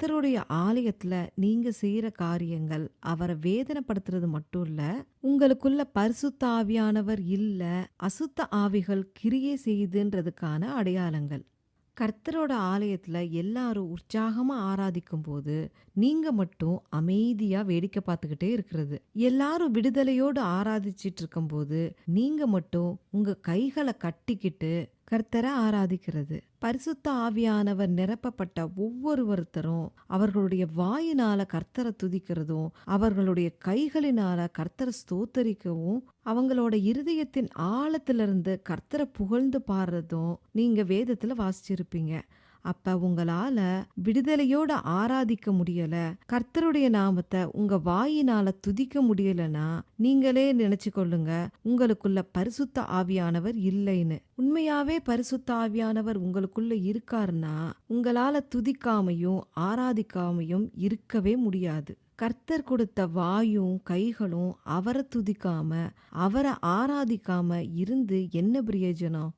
கர்த்தருடைய ஆலயத்துல நீங்க செய்யற காரியங்கள் அவரை வேதனைப்படுத்துறது மட்டும் இல்ல உங்களுக்குள்ள பரிசுத்த ஆவியானவர் இல்ல அசுத்த ஆவிகள் கிரியே செய்யுதுன்றதுக்கான அடையாளங்கள். கர்த்தரோட ஆலயத்துல எல்லாரும் உற்சாகமா ஆராதிக்கும் போது நீங்க மட்டும் அமைதியா வேடிக்கை பார்த்துக்கிட்டே இருக்கிறது. எல்லாரும் விடுதலையோடு ஆராதிச்சிட்டு இருக்கும்போது நீங்க மட்டும் உங்க கைகளை கட்டிக்கிட்டு கர்த்தரை ஆராதிக்கிறது. பரிசுத்த ஆவியானவர் நிரப்பப்பட்ட ஒவ்வொருவருத்தரும் அவர்களுடைய வாயினால கர்த்தரை துதிக்கிறதும் அவர்களுடைய கைகளினால கர்த்தரை ஸ்தோத்தரிக்கவும் அவங்களோட இருதயத்தின் ஆழத்திலிருந்து கர்த்தரை புகழ்ந்து பாடுறதும் நீங்க வேதத்துல வாசிச்சிருப்பீங்க. அப்ப உங்களால விடுதலையோட ஆராதிக்க முடியல. கர்த்தருடைய நாமத்தை உங்க வாயினால துதிக்க முடியலனா நீங்களே நினைச்சு கொள்ளுங்க. உங்களுக்குள்ள பரிசுத்த ஆவியானவர் இல்லைன்னு. உண்மையாவே பரிசுத்த ஆவியானவர் உங்களுக்குள்ள இருக்காருன்னா உங்களால துதிக்காமையும் ஆராதிக்காமையும் இருக்கவே முடியாது. கர்த்தர் கொடுத்த வாயும் கைகளும் அவரை துதிக்காம அவரை ஆராதிக்காம இருந்து என்ன பிரயோஜனம்?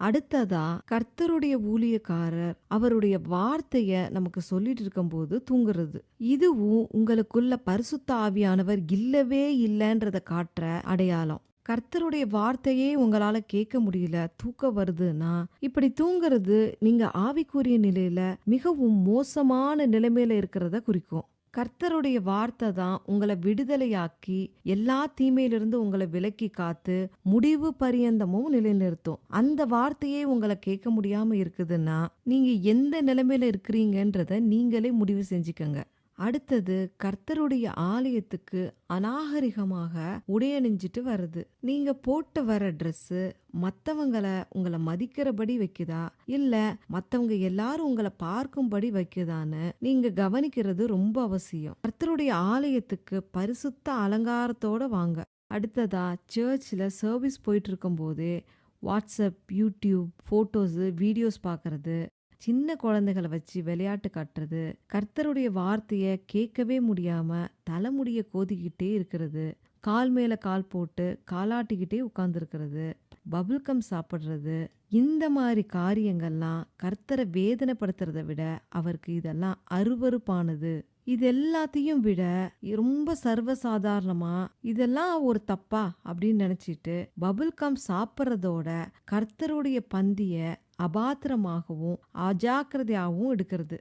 அடுத்ததா கர்த்தருடைய ஊழியக்காரர் அவருடைய வார்த்தைய நமக்கு சொல்லிட்டு இருக்கும்போது தூங்குறது. இதுவும் உங்களுக்குள்ள பரிசுத்த ஆவியானவர் இல்லவே இல்லைன்றத காட்டுற அடையாளம். கர்த்தருடைய வார்த்தையே உங்களால கேட்க முடியல தூக்கம் வருதுன்னா இப்படி தூங்குறது நீங்க ஆவிக்குரிய நிலையில மிகவும் மோசமான நிலைமையில இருக்கிறத குறிக்கும். கர்த்தருடைய வார்த்தை தான் உங்களை விடுதலையாக்கி எல்லா தீமையிலிருந்து உங்களை விலக்கி காத்து முடிவு பரியந்தமும் நிலைநிறுத்தும். அந்த வார்த்தையே உங்களை கேட்க முடியாம இருக்குதுன்னா நீங்க எந்த நிலைமையில இருக்கிறீங்கன்றத நீங்களே முடிவு செஞ்சுக்கங்க. அடுத்தது கர்த்தருடைய ஆலயத்துக்கு அநாகரிகமாக உடையணிஞ்சிட்டு வருது நீங்க போட்டு வர ட்ரெஸ்ஸு மத்தவங்கள உங்களை மதிக்கிறபடி வைக்குதா? இல்ல மத்தவங்க எல்லாரும் உங்களை பார்க்கும்படி வைக்குதான்னு நீங்க கவனிக்கிறது ரொம்ப அவசியம். கர்த்தருடைய ஆலயத்துக்கு பரிசுத்த அலங்காரத்தோட வாங்க. அடுத்ததா சர்ச்சில் சர்வீஸ் போயிட்டு இருக்கும்போதே வாட்ஸ்அப் யூடியூப் ஃபோட்டோஸு வீடியோஸ் பார்க்கறது. சின்ன குழந்தைகளை வச்சு விளையாட்டு காட்டுறது கர்த்தருடைய வார்த்தையை கேட்கவே முடியாமல் தலைமுடிய கோதிக்கிட்டே இருக்கிறது கால் மேலே கால் போட்டு காலாட்டிக்கிட்டே உட்காந்துருக்கிறது பபுல்கம் சாப்பிட்றது இந்த மாதிரி காரியங்கள்லாம் கர்த்தரை வேதனைப்படுத்துறத விட அவருக்கு இதெல்லாம் அருவருப்பானது. இது எல்லாத்தையும் விட ரொம்ப சர்வசாதாரணமா இதெல்லாம் ஒரு தப்பா அப்படின்னு நினைச்சிட்டு பபுல்கம் சாப்பிட்றதோட கர்த்தருடைய பந்திய அபாத்திரமாகவும் அஜாக்கிரதையாகவும் எடுக்கிறது.